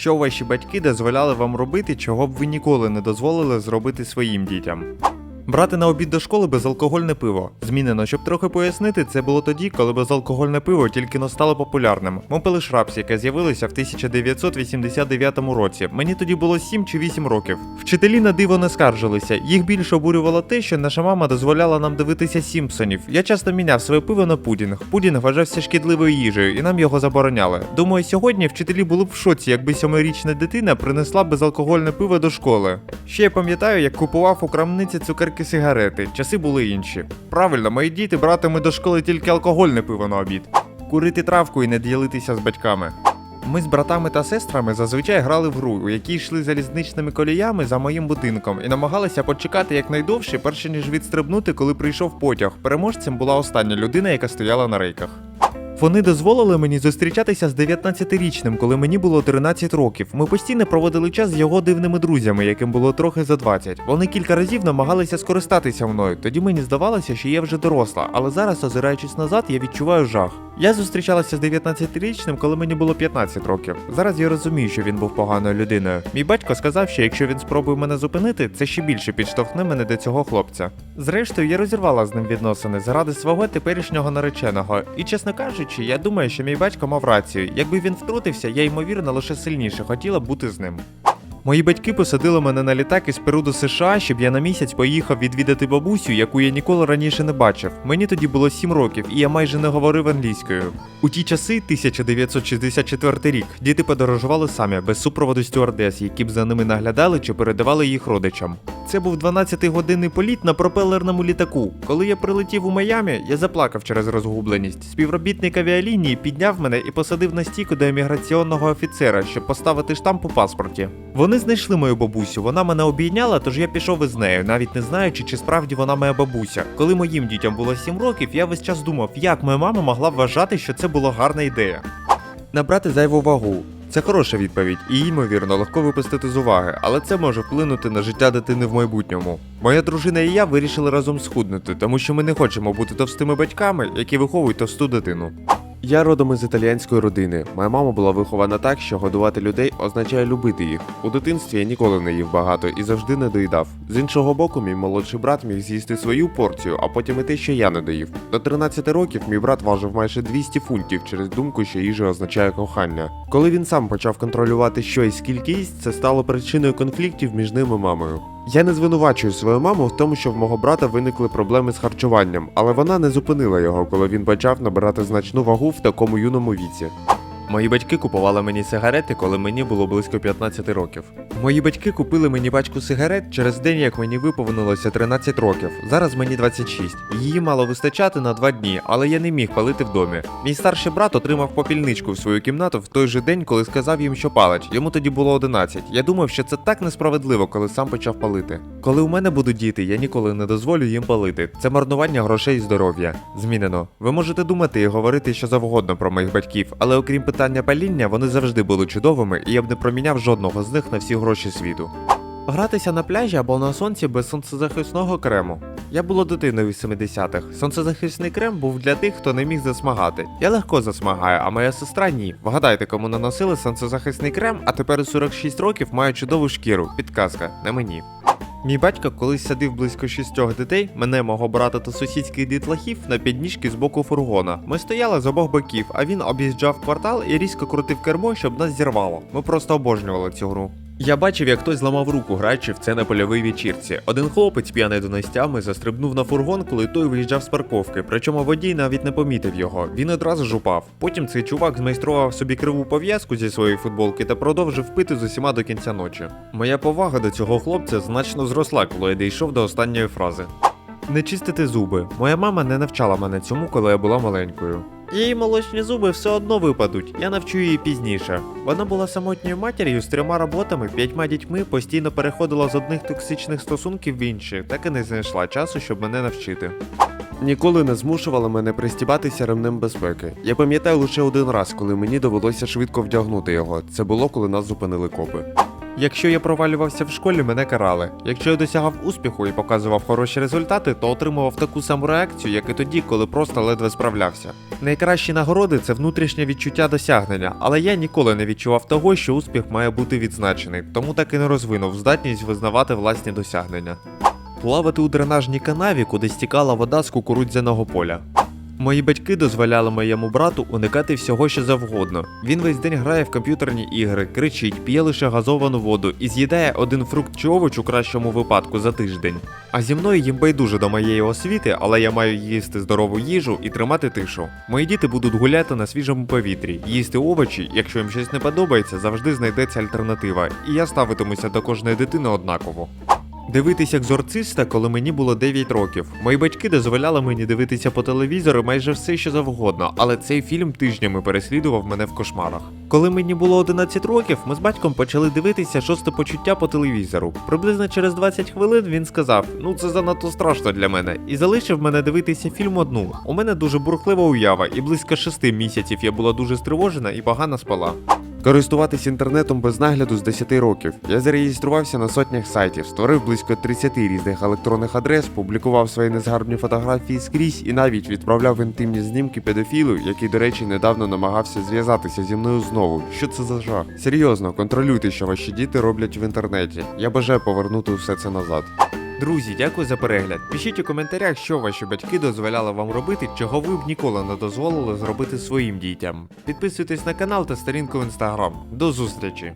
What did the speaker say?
Що ваші батьки дозволяли вам робити, чого б ви ніколи не дозволили зробити своїм дітям? Брати на обід до школи безалкогольне пиво. Змінено, щоб трохи пояснити, це було тоді, коли безалкогольне пиво тільки но стало популярним. Ми пили шрапс, яке з'явилося в 1989 році. Мені тоді було 7 чи 8 років. Вчителі на диво не скаржилися. Їх більше обурювало те, що наша мама дозволяла нам дивитися Сімпсонів. Я часто міняв своє пиво на пудінг. Пудінг вважався шкідливою їжею, і нам його забороняли. Думаю, сьогодні вчителі були б в шоці, якби сьомирічна дитина принесла безалкогольне пиво до школи. Ще я пам'ятаю, як купував у крамниці цукерки сигарети. Часи були інші. Правильно, мої діти братимуть до школи тільки алкогольне пиво на обід. Курити травку і не ділитися з батьками. Ми з братами та сестрами зазвичай грали в гру, у якій йшли залізничними коліями за моїм будинком і намагалися почекати якнайдовше, перше ніж відстрибнути, коли прийшов потяг. Переможцем була остання людина, яка стояла на рейках. Вони дозволили мені зустрічатися з 19-річним, коли мені було 13 років. Ми постійно проводили час з його дивними друзями, яким було трохи за 20. Вони кілька разів намагалися скористатися мною. Тоді мені здавалося, що я вже доросла, але зараз, озираючись назад, я відчуваю жах. Я зустрічалася з 19-річним, коли мені було 15 років. Зараз я розумію, що він був поганою людиною. Мій батько сказав, що якщо він спробує мене зупинити, це ще більше підштовхне мене до цього хлопця. Зрештою, я розірвала з ним відносини заради свого теперішнього нареченого. І чесно кажучи, я думаю, що мій батько мав рацію. Якби він втрутився, я ймовірно лише сильніше хотіла бути з ним. Мої батьки посадили мене на літак із Перу до США, щоб я на місяць поїхав відвідати бабусю, яку я ніколи раніше не бачив. Мені тоді було 7 років, і я майже не говорив англійською. У ті часи, 1964 рік, діти подорожували самі без супроводу стюардес, які б за ними наглядали чи передавали їх родичам. Це був 12-годинний політ на пропелерному літаку. Коли я прилетів у Майамі, я заплакав через розгубленість. Співробітник авіалінії підняв мене і посадив на стійку до еміграційного офіцера, щоб поставити штамп у паспорті. Вони знайшли мою бабусю, вона мене обійняла, тож я пішов із нею, навіть не знаючи, чи справді вона моя бабуся. Коли моїм дітям було 7 років, я весь час думав, як моя мама могла вважати, що це була гарна ідея. Набрати зайву вагу. Це хороша відповідь, і ймовірно легко випустити з уваги, але це може вплинути на життя дитини в майбутньому. Моя дружина і я вирішили разом схуднути, тому що ми не хочемо бути товстими батьками, які виховують товсту дитину. Я родом із італіянської родини. Моя мама була вихована так, що годувати людей означає любити їх. У дитинстві я ніколи не їв багато і завжди не доїдав. З іншого боку, мій молодший брат міг з'їсти свою порцію, а потім і те, що я не доїв. До 13 років мій брат важив майже 200 фунтів через думку, що їжа означає кохання. Коли він сам почав контролювати що і скільки їсть, це стало причиною конфліктів між ним і мамою. Я не звинувачую свою маму в тому, що в мого брата виникли проблеми з харчуванням, але вона не зупинила його, коли він почав набирати значну вагу в такому юному віці. Мої батьки купували мені сигарети, коли мені було близько 15 років. Мої батьки купили мені пачку сигарет через день, як мені виповнилося 13 років. Зараз мені 26. Її мало вистачати на два дні, але я не міг палити в домі. Мій старший брат отримав попільничку в свою кімнату в той же день, коли сказав їм, що палить. Йому тоді було 11. Я думав, що це так несправедливо, коли сам почав палити. Коли у мене будуть діти, я ніколи не дозволю їм палити. Це марнування грошей і здоров'я. Змінено. Ви можете думати і говорити що завгодно про моїх батьків, але окрім питання паління, вони завжди були чудовими, і я б не проміняв жодного з них на всі гроші світу. Гратися на пляжі або на сонці без сонцезахисного крему. Я була дитиною в 70-х. Сонцезахисний крем був для тих, хто не міг засмагати. Я легко засмагаю, а моя сестра ні. Вгадайте, кому наносили сонцезахисний крем, а тепер у 46 років маю чудову шкіру. Підказка, не мені. Мій батько колись садив близько шістьох дітей, мене, мого брата та сусідських дітлахів на підніжки з боку фургона. Ми стояли з обох боків, а він об'їжджав квартал і різко крутив кермо, щоб нас зірвало. Ми просто обожнювали цю гру. Я бачив, як хтось зламав руку, граючи в це на польовій вечірці. Один хлопець, п'яний донестями, застрибнув на фургон, коли той виїжджав з парковки. Причому водій навіть не помітив його. Він одразу ж упав. Потім цей чувак змайстрував собі криву пов'язку зі своєї футболки та продовжив пити з усіма до кінця ночі. Моя повага до цього хлопця значно зросла, коли я дійшов до останньої фрази. Не чистити зуби. Моя мама не навчала мене цьому, коли я була маленькою. Її молочні зуби все одно випадуть, я навчу її пізніше. Вона була самотньою матір'ю з трьома роботами, п'ятьма дітьми, постійно переходила з одних токсичних стосунків в інші, так і не знайшла часу, щоб мене навчити. Ніколи не змушувала мене пристібатися ремнем безпеки. Я пам'ятаю лише один раз, коли мені довелося швидко вдягнути його. Це було, коли нас зупинили копи. Якщо я провалювався в школі, мене карали. Якщо я досягав успіху і показував хороші результати, то отримував таку саму реакцію, як і тоді, коли просто ледве справлявся. Найкращі нагороди це внутрішнє відчуття досягнення, але я ніколи не відчував того, що успіх має бути відзначений, тому так і не розвинув здатність визнавати власні досягнення. Плавати у дренажній канаві, куди стікала вода з кукурудзяного поля. Мої батьки дозволяли моєму брату уникати всього, що завгодно. Він весь день грає в комп'ютерні ігри, кричить, п'є лише газовану воду і з'їдає один фрукт чи овоч у кращому випадку за тиждень. А зі мною їм байдуже до моєї освіти, але я маю їсти здорову їжу і тримати тишу. Мої діти будуть гуляти на свіжому повітрі, їсти овочі, якщо їм щось не подобається, завжди знайдеться альтернатива, і я ставитимуся до кожної дитини однаково. Дивитися екзорциста, коли мені було 9 років. Мої батьки дозволяли мені дивитися по телевізору майже все, що завгодно, але цей фільм тижнями переслідував мене в кошмарах. Коли мені було 11 років, ми з батьком почали дивитися шосте почуття по телевізору. Приблизно через 20 хвилин він сказав: Ну це занадто страшно для мене, і залишив мене дивитися фільм одну. У мене дуже бурхлива уява, і близько 6 місяців я була дуже стривожена і погано спала. Користуватись інтернетом без нагляду з 10 років. Я зареєструвався на сотнях сайтів, створив близько 30 різних електронних адрес, публікував свої незгарбні фотографії скрізь і навіть відправляв інтимні знімки педофілу, який, до речі, недавно намагався зв'язатися зі мною знову. Що це за жах? Серйозно, контролюйте, що ваші діти роблять в інтернеті. Я бажаю повернути все це назад. Друзі, дякую за перегляд. Пишіть у коментарях, що ваші батьки дозволяли вам робити, чого ви б ніколи не дозволили зробити своїм дітям. Підписуйтесь на канал та сторінку в інстаграм. До зустрічі!